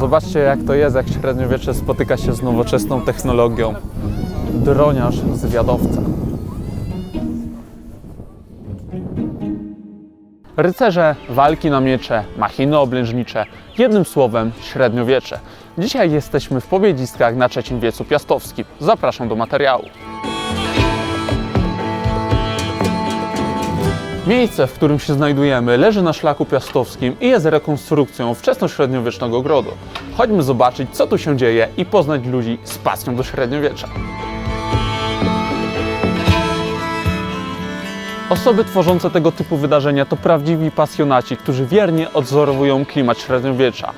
Zobaczcie jak to jest, jak średniowiecze spotyka się z nowoczesną technologią. Droniarz, zwiadowca. Rycerze, walki na miecze, machiny oblężnicze, jednym słowem średniowiecze. Dzisiaj jesteśmy w Pobiedziskach na trzecim wiecu piastowskim. Zapraszam do materiału. Miejsce, w którym się znajdujemy, leży na szlaku piastowskim i jest rekonstrukcją wczesnośredniowiecznego grodu. Chodźmy zobaczyć, co tu się dzieje i poznać ludzi z pasją do średniowiecza. Osoby tworzące tego typu wydarzenia to prawdziwi pasjonaci, którzy wiernie odzorowują klimat średniowiecza.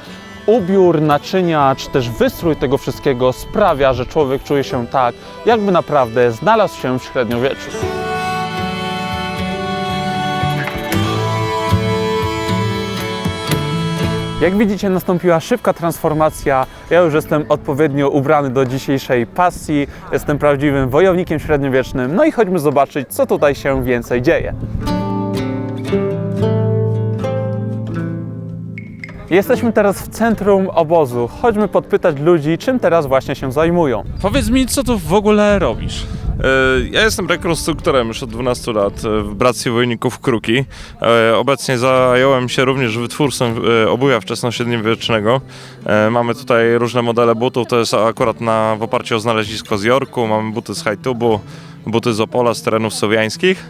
Ubiór, naczynia, czy też wystrój tego wszystkiego sprawia, że człowiek czuje się tak, jakby naprawdę znalazł się w średniowieczu. Jak widzicie, nastąpiła szybka transformacja. Ja już jestem odpowiednio ubrany do dzisiejszej pasji. Jestem prawdziwym wojownikiem średniowiecznym. No i chodźmy zobaczyć, co tutaj się więcej dzieje. Jesteśmy teraz w centrum obozu. Chodźmy podpytać ludzi, czym teraz właśnie się zajmują. Powiedz mi, co tu w ogóle robisz? Ja jestem rekonstruktorem już od 12 lat e, w Bractwie Wojowników Kruki. E, Obecnie zająłem się również wytwórstwem e, obuwia wczesnośredniowiecznego. Mamy tutaj różne modele butów, to jest akurat na, w oparciu o znalezisko z Jorku. Mamy buty z Hajtubu, buty z Opola, z terenów słowiańskich.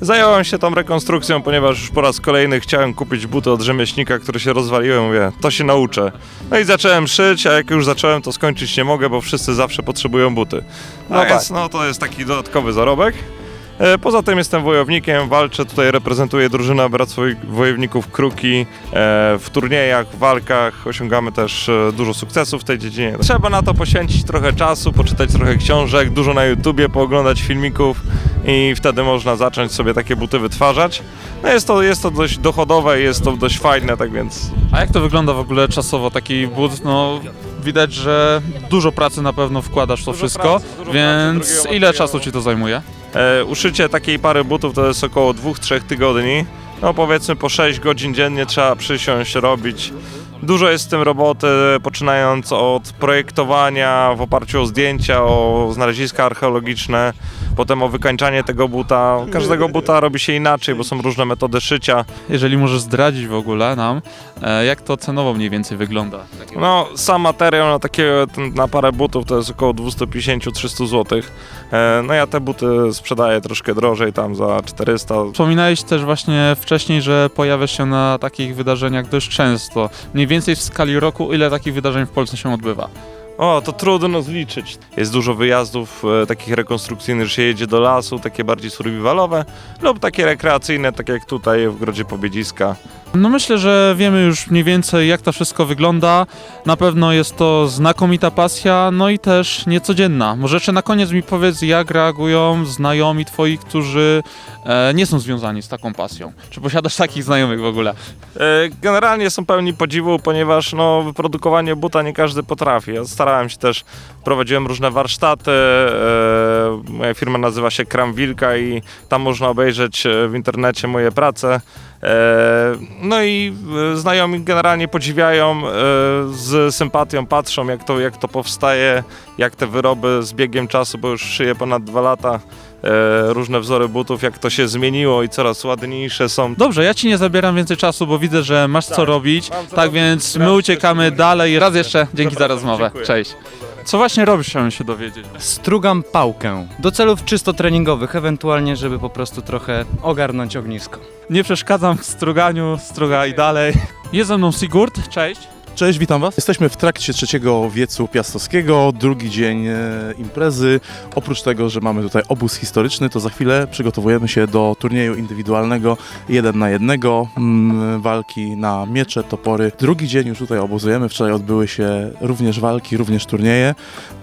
Zająłem się tą rekonstrukcją, ponieważ już po raz kolejny chciałem kupić buty od rzemieślnika, które się rozwaliły. Mówię, to się nauczę. No i zacząłem szyć, a jak już zacząłem, to skończyć nie mogę, bo wszyscy zawsze potrzebują buty. No, No więc tak. no, to jest taki dodatkowy zarobek. E, Poza tym jestem wojownikiem, walczę, tutaj reprezentuję drużynę Bractwa Wojowników Kruki. E, W turniejach, w walkach osiągamy też e, dużo sukcesów w tej dziedzinie. Trzeba na to poświęcić trochę czasu, poczytać trochę książek, dużo na YouTubie, pooglądać filmików i wtedy można zacząć sobie takie buty wytwarzać. No jest to, jest to dość dochodowe i jest to dość fajne, tak więc A jak to wygląda w ogóle czasowo taki but? No widać, że dużo pracy na pewno wkładasz w to Dużo wszystko, pracy, więc ile czasu ci to zajmuje? E, uszycie takiej pary butów to jest około 2-3 tygodni. No powiedzmy po 6 godzin dziennie trzeba przysiąść, robić. Dużo jest z tym roboty, poczynając od projektowania w oparciu o zdjęcia, o znaleziska archeologiczne, potem o wykańczanie tego buta. Każdego buta robi się inaczej, bo są różne metody szycia. Jeżeli możesz zdradzić w ogóle nam, e, jak to cenowo mniej więcej wygląda? No, sam materiał na takie, na parę butów to jest około 250-300 zł. E, no ja te buty sprzedaję troszkę drożej, tam za 400. Wspominałeś też właśnie wcześniej, że pojawiasz się na takich wydarzeniach dość często. Mniej więcej w skali roku, ile takich wydarzeń w Polsce się odbywa? O, to trudno zliczyć. Jest dużo wyjazdów e, takich rekonstrukcyjnych, że się jedzie do lasu, takie bardziej survivalowe, lub takie rekreacyjne, tak jak tutaj w Grodzie Pobiedziska. No myślę, że wiemy już mniej więcej jak to wszystko wygląda. Na pewno jest to znakomita pasja, no i też niecodzienna. Może jeszcze na koniec mi powiedz, jak reagują znajomi twoi, którzy e, nie są związani z taką pasją. Czy posiadasz takich znajomych w ogóle? E, Generalnie są pełni podziwu, ponieważ no, wyprodukowanie buta nie każdy potrafi. Ja starałem się też, prowadziłem różne warsztaty. e, Moja firma nazywa się Kram Wilka i tam można obejrzeć e, w internecie moje prace. E, No i e, znajomi generalnie podziwiają, e, z sympatią patrzą, jak to, jak to powstaje, jak te wyroby z biegiem czasu, bo już szyję ponad dwa lata, e, różne wzory butów, jak to się zmieniło i coraz ładniejsze są. Dobrze, ja ci nie zabieram więcej czasu, bo widzę, że masz co Tak, robić. mam co Tak robić. więc my Raz uciekamy dalej. Raz jeszcze dzięki za Zapraszam, rozmowę. dziękuję. Cześć. Co właśnie robisz, chciałem się dowiedzieć. Strugam pałkę do celów czysto treningowych, ewentualnie, żeby po prostu trochę ogarnąć ognisko. Nie przeszkadzam w struganiu, strugaj dalej. Jest ze mną Sigurd, cześć. Cześć, witam Was. Jesteśmy w trakcie trzeciego wiecu piastowskiego, drugi dzień e, imprezy. Oprócz tego, że mamy tutaj obóz historyczny, to za chwilę przygotowujemy się do turnieju indywidualnego jeden na jednego, mm, walki na miecze, topory. Drugi dzień już tutaj obozujemy, wczoraj odbyły się również walki, również turnieje.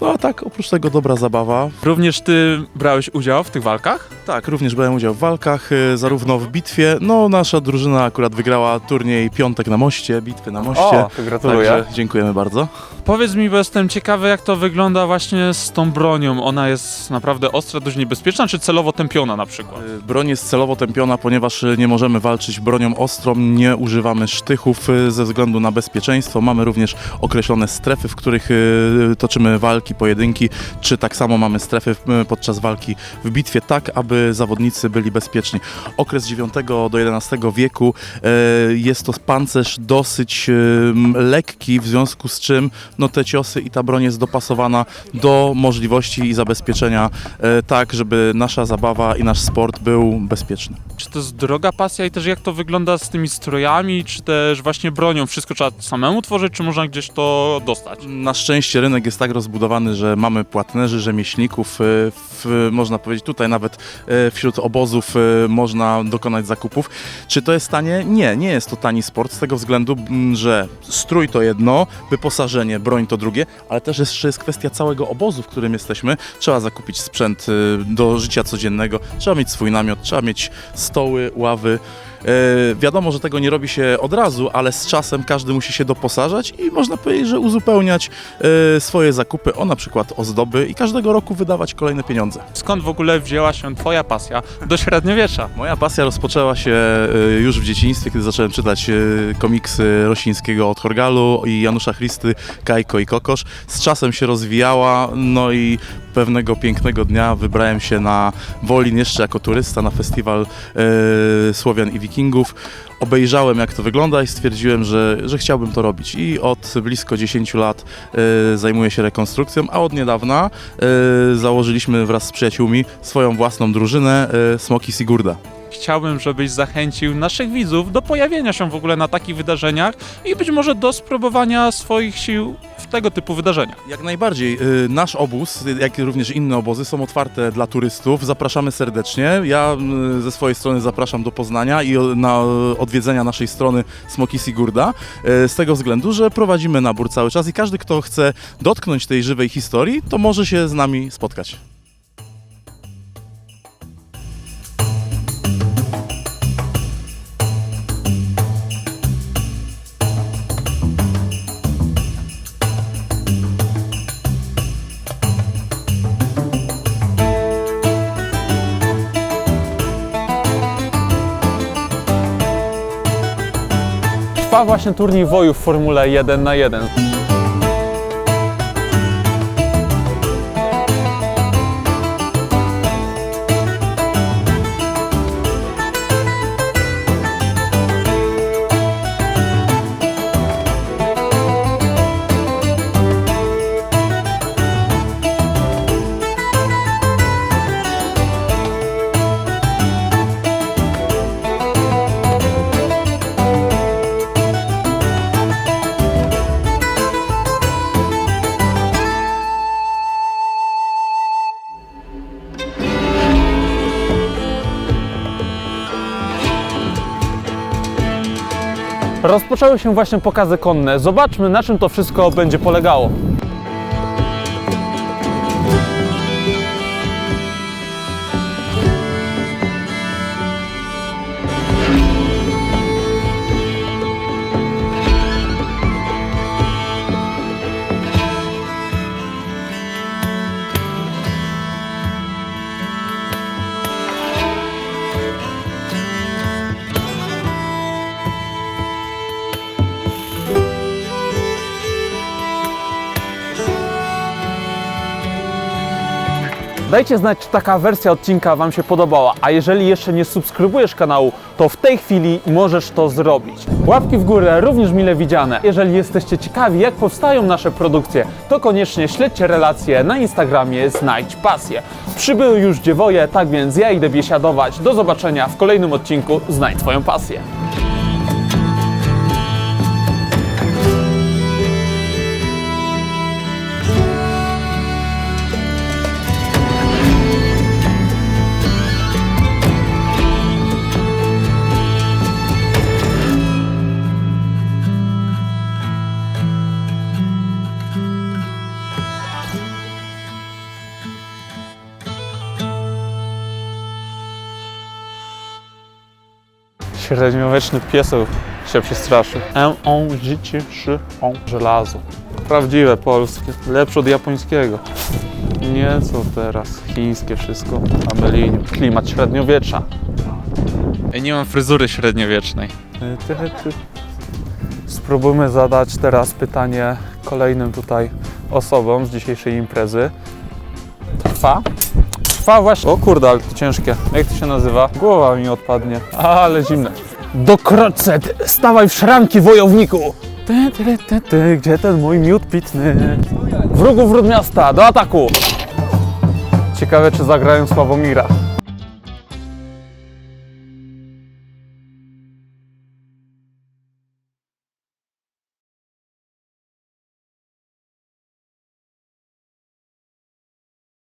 No a tak, oprócz tego dobra zabawa. Również ty brałeś udział w tych walkach? Tak, również brałem udział w walkach, y, zarówno w bitwie, no nasza drużyna akurat wygrała turniej Piątek na moście, bitwy na moście. to gratuluję. Także dziękujemy bardzo. Powiedz mi, bo jestem ciekawy, jak to wygląda właśnie z tą bronią. Ona jest naprawdę ostra, dość niebezpieczna, czy celowo tępiona na przykład? Y, Broń jest celowo tępiona, ponieważ y, nie możemy walczyć bronią ostrą, nie używamy sztychów y, ze względu na bezpieczeństwo. Mamy również określone strefy, w których toczymy walki, pojedynki, czy tak samo mamy strefy podczas walki w bitwie, tak aby zawodnicy byli bezpieczni. Okres IX do XI wieku jest to pancerz dosyć y, lekki, w związku z czym no, te ciosy i ta broń jest dopasowana do możliwości i zabezpieczenia e, tak, żeby nasza zabawa i nasz sport był bezpieczny. Czy to jest droga pasja i też jak to wygląda z tymi strojami, czy też właśnie bronią? Wszystko trzeba samemu tworzyć, czy można gdzieś to dostać? Na szczęście rynek jest tak rozbudowany, że mamy płatnerzy, rzemieślników, e, w, można powiedzieć tutaj nawet e, wśród obozów e, można dokonać zakupów. Czy to jest tanie? Nie, nie jest to tani sport z tego względu, że strój to jedno, wyposażenie, broń to drugie, ale też jeszcze jest kwestia całego obozu, w którym jesteśmy. Trzeba zakupić sprzęt e, do życia codziennego, trzeba mieć swój namiot, trzeba mieć stoły, ławy. E, wiadomo, że tego nie robi się od razu, ale z czasem każdy musi się doposażać i można powiedzieć, że uzupełniać e, swoje zakupy o na przykład ozdoby i każdego roku wydawać kolejne pieniądze. Skąd w ogóle wzięła się twoja pasja do średniowiecza? Moja pasja rozpoczęła się e, już w dzieciństwie, kiedy zacząłem czytać komiksy Rosińskiego od Horgalu i Janusza Christy, Kajko i Kokosz. Z czasem się rozwijała, no i pewnego pięknego dnia wybrałem się na Wolin jeszcze jako turysta na festiwal Słowian i Wikingów. Obejrzałem jak to wygląda i stwierdziłem, że, że chciałbym to robić. I od blisko 10 lat e, zajmuję się rekonstrukcją, a od niedawna e, założyliśmy wraz z przyjaciółmi swoją własną drużynę e, Smoki Sigurda. Chciałbym, żebyś zachęcił naszych widzów do pojawienia się w ogóle na takich wydarzeniach i być może do spróbowania swoich sił w tego typu wydarzeniach. Jak najbardziej. y, Nasz obóz, jak również inne obozy są otwarte dla turystów. Zapraszamy serdecznie. Ja y, ze swojej strony zapraszam do Poznania i na odwiedzenia naszej strony Smoki Sigurda. y, Z tego względu, że prowadzimy nabór cały czas i każdy, kto chce dotknąć tej żywej historii, to może się z nami spotkać. Trwa właśnie turniej wojów Formule 1 na 1. Rozpoczęły się właśnie pokazy konne. Zobaczmy, na czym to wszystko będzie polegało. Dajcie znać, czy taka wersja odcinka Wam się podobała, a jeżeli jeszcze nie subskrybujesz kanału, to w tej chwili możesz to zrobić. Łapki w górę również mile widziane. Jeżeli jesteście ciekawi, jak powstają nasze produkcje, to koniecznie śledźcie relacje na Instagramie Znajdź Pasję. Przybyły już dziewoje, tak więc ja idę biesiadować. Do zobaczenia w kolejnym odcinku Znajdź Twoją pasję. Średniowieczny pieseł się przestraszył. M, on, życie, szy, on, żelazo. Prawdziwe polskie, lepsze od japońskiego. Nie co teraz, chińskie wszystko na Belinie. Klimat średniowiecza. Ja nie mam fryzury średniowiecznej. Ty, ty. Spróbujmy zadać teraz pytanie kolejnym tutaj osobom z dzisiejszej imprezy. Trwa? Trwa właśnie. O kurde, ale to ciężkie. Jak to się nazywa? Głowa mi odpadnie. Ale zimne. Do krocet! Stawaj w szranki, wojowniku! Ty, ty, ty, ty, gdzie ten mój miód pitny? Wrógu wróg miasta, do ataku! Ciekawe, czy zagrają Sławomira.